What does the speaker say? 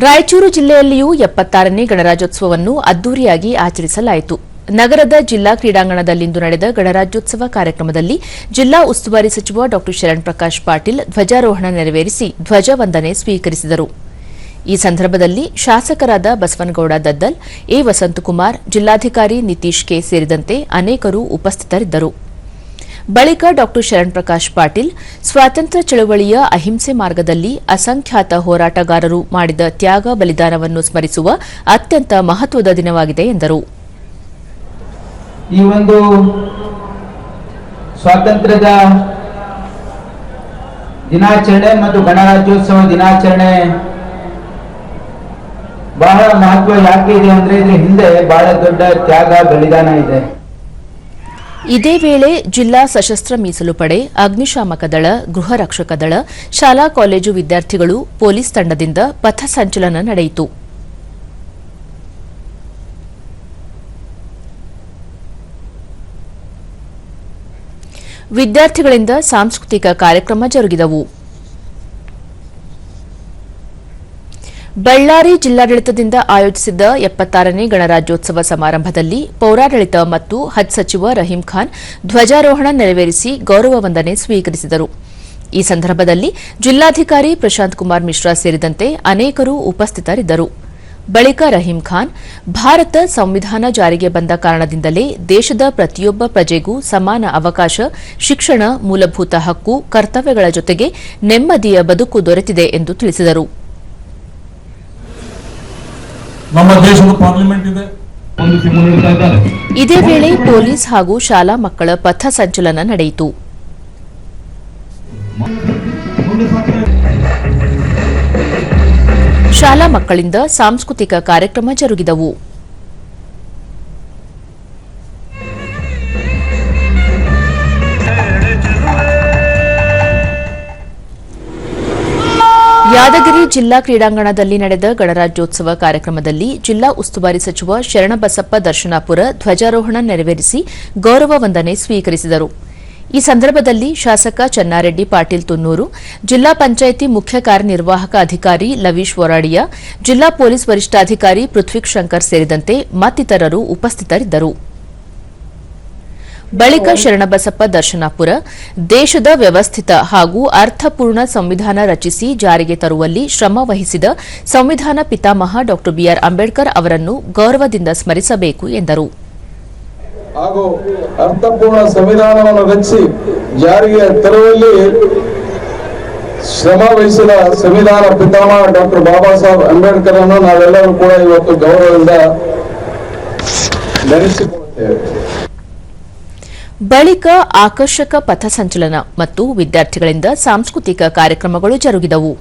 ರಾಯಚೂರು ಜಿಲ್ಲೆಯಲ್ಲಿಯೂ ಎಪ್ಪತ್ತಾರನೇ ಗಣರಾಜ್ಯೋತ್ಸವವನ್ನು ಅದ್ದೂರಿಯಾಗಿ ಆಚರಿಸಲಾಯಿತು. ನಗರದ ಜಿಲ್ಲಾ ಕ್ರೀಡಾಂಗಣದಲ್ಲಿಂದು ನಡೆದ ಗಣರಾಜ್ಯೋತ್ಸವ ಕಾರ್ಯಕ್ರಮದಲ್ಲಿ ಜಿಲ್ಲಾ ಉಸ್ತುವಾರಿ ಸಚಿವ ಡಾ ಶರಣ್ ಪ್ರಕಾಶ್ ಪಾಟೀಲ್ ಧ್ವಜಾರೋಹಣ ನೆರವೇರಿಸಿ ಧ್ವಜವಂದನೆ ಸ್ವೀಕರಿಸಿದರು. ಈ ಸಂದರ್ಭದಲ್ಲಿ ಶಾಸಕರಾದ ಬಸವನಗೌಡ ದದ್ದಲ್, ಎ ವಸಂತಕುಮಾರ್, ಜಿಲ್ಲಾಧಿಕಾರಿ ನಿತೀಶ್ ಕೆ ಸೇರಿದಂತೆ ಅನೇಕರು ಉಪಸ್ಥಿತರಿದ್ದರು. ಬಳಿಕ ಡಾ. ಶರಣ್ ಪ್ರಕಾಶ್ ಪಾಟೀಲ್, ಸ್ವಾತಂತ್ರ್ಯ ಚಳವಳಿಯ ಅಹಿಂಸೆ ಮಾರ್ಗದಲ್ಲಿ ಅಸಂಖ್ಯಾತ ಹೋರಾಟಗಾರರು ಮಾಡಿದ ತ್ಯಾಗ ಬಲಿದಾನವನ್ನು ಸ್ಮರಿಸುವ ಅತ್ಯಂತ ಮಹತ್ವದ ದಿನವಾಗಿದೆ, ಎಂದರು. ಈ ಒಂದು ಸ್ವಾತಂತ್ರ್ಯದ ದಿನಾಚರಣೆ ಮತ್ತು ಗಣರಾಜ್ಯೋತ್ಸವ ದಿನಾಚರಣೆ ಬಹಳ ಮಹತ್ವ ಯಾಕೆ ಇದೆ ಅಂದ್ರೆ ಇದ್ರ ಹಿಂದೆ ಬಹಳ ದೊಡ್ಡ ತ್ಯಾಗ, ಬಲಿದಾನ ಇದೆ. ಇದೇ ವೇಳೆ ಜಿಲ್ಲಾ ಸಶಸ್ತ್ರ ಮೀಸಲು ಪಡೆ, ಅಗ್ನಿಶಾಮಕ ದಳ, ಗೃಹ ರಕ್ಷಕ ದಳ, ಶಾಲಾ ಕಾಲೇಜು ವಿದ್ಯಾರ್ಥಿಗಳು ಪೊಲೀಸ್ ತಂಡದಿಂದ ಪಥಸಂಚಲನ ನಡೆಯಿತು. ವಿದ್ಯಾರ್ಥಿಗಳಿಂದ ಸಾಂಸ್ಕೃತಿಕ ಕಾರ್ಯಕ್ರಮ ಜರುಗಿದವು. ಬಳ್ಳಾರಿ ಜಿಲ್ಲಾಡಳಿತದಿಂದ ಆಯೋಜಿಸಿದ್ದ ಎಪ್ಪತ್ತಾರನೇ ಗಣರಾಜ್ಯೋತ್ಸವ ಸಮಾರಂಭದಲ್ಲಿ ಪೌರಾಡಳಿತ ಮತ್ತು ಹಜ್ ಸಚಿವ ರಹೀಂ ಖಾನ್ ಧ್ವಜಾರೋಹಣ ನೆರವೇರಿಸಿ ಗೌರವ ವಂದನೆ ಸ್ವೀಕರಿಸಿದರು. ಈ ಸಂದರ್ಭದಲ್ಲಿ ಜಿಲ್ಲಾಧಿಕಾರಿ ಪ್ರಶಾಂತ್ ಕುಮಾರ್ ಮಿಶ್ರಾ ಸೇರಿದಂತೆ ಅನೇಕರು ಉಪಸ್ಥಿತರಿದ್ದರು. ಬಳಿಕ ರಹೀಂ ಖಾನ್, ಭಾರತ ಸಂವಿಧಾನ ಜಾರಿಗೆ ಬಂದ ಕಾರಣದಿಂದಲೇ ದೇಶದ ಪ್ರತಿಯೊಬ್ಬ ಪ್ರಜೆಗೂ ಸಮಾನ ಅವಕಾಶ, ಶಿಕ್ಷಣ, ಮೂಲಭೂತ ಹಕ್ಕು, ಕರ್ತವ್ಯಗಳ ಜೊತೆಗೆ ನೆಮ್ಮದಿಯ ಬದುಕು ದೊರೆತಿದೆ ಎಂದು ತಿಳಿಸಿದರು. ನಮ್ಮ ದೇಶದ ಪಾರ್ಲಿಮೆಂಟ್ ಇದೆ ಇದೇ ವೇಳೆ ಪೊಲೀಸ್ ಹಾಗೂ ಶಾಲಾ ಮಕ್ಕಳ ಪಥ ಸಂಚಲನ ನಡೆಯಿತು. ಶಾಲಾ ಮಕ್ಕಳಿಂದ ಸಾಂಸ್ಕೃತಿಕ ಕಾರ್ಯಕ್ರಮ ಜರುಗಿದವು ಯಾದಗಿರಿ ಜಿಲ್ಲಾ ಕ್ರೀಡಾಂಗಣದಲ್ಲಿ ನಡೆದ ಗಣರಾಜ್ಯೋತ್ಸವ ಕಾರ್ಯಕ್ರಮದಲ್ಲಿ ಜಿಲ್ಲಾ ಉಸ್ತುವಾರಿ ಸಚಿವ ಶರಣಬಸಪ್ಪ ದರ್ಶನಾಪುರ ಧ್ವಜಾರೋಹಣ ನೆರವೇರಿಸಿ ಗೌರವ ವಂದನೆ ಸ್ವೀಕರಿಸಿದರು. ಈ ಸಂದರ್ಭದಲ್ಲಿ ಶಾಸಕ ಚನ್ನಾರೆಡ್ಡಿ ಪಾಟೀಲ್ ತುನ್ನೂರು, ಜಿಲ್ಲಾ ಪಂಚಾಯಿತಿ ಮುಖ್ಯ ಕಾರ್ಯನಿರ್ವಾಹಕ ಅಧಿಕಾರಿ ಲವೀಶ್ ವೊರಾಡಿಯಾ, ಜಿಲ್ಲಾ ಪೊಲೀಸ್ ವರಿಷ್ಠಾಧಿಕಾರಿ ಪೃಥ್ವಿಕ್ ಶಂಕರ್ ಸೇರಿದಂತೆ ಮತ್ತಿತರರು ಉಪಸ್ಥಿತರಿದ್ದರು. ಬಳಿಕ ಶರಣಬಸಪ್ಪ ದರ್ಶನಾಪುರ, ದೇಶದ ವ್ಯವಸ್ಥಿತ ಹಾಗೂ ಅರ್ಥಪೂರ್ಣ ಸಂವಿಧಾನ ರಚಿಸಿ ಜಾರಿಗೆ ತರುವಲ್ಲಿ ಶ್ರಮ ವಹಿಸಿದ ಸಂವಿಧಾನ ಪಿತಾಮಹ ಡಾ ಬಿಆರ್ ಅಂಬೇಡ್ಕರ್ ಅವರನ್ನು ಗೌರವದಿಂದ ಸ್ಮರಿಸಬೇಕು ಎಂದರು. ಹಾಗೂ ಅರ್ಥಪೂರ್ಣ ಸಂವಿಧಾನವನ್ನು ರಚಿಸಿ ಜಾರಿಗೆ ತರುವಲ್ಲಿ ಶ್ರಮ ವಹಿಸಿದ ಸಂವಿಧಾನ ಪಿತಾಮಹ ಡಾಕ್ಟರ್ ಬಾಬಾ ಸಾಹೇಬ್ ಅಂಬೇಡ್ಕರ್ ಅನ್ನು ನಾವೆಲ್ಲರೂ ಕೂಡ ಇವತ್ತು ಗೌರವದಿಂದ ನೆನೆಸಿಕೊಳ್ಳುತ್ತೇವೆ ಬಳಿಕ ಆಕರ್ಷಕ ಪಥಸಂಚಲನ ಮತ್ತು ವಿದ್ಯಾರ್ಥಿಗಳಿಂದ ಸಾಂಸ್ಕೃತಿಕ ಕಾರ್ಯಕ್ರಮಗಳು ಜರುಗಿದವು.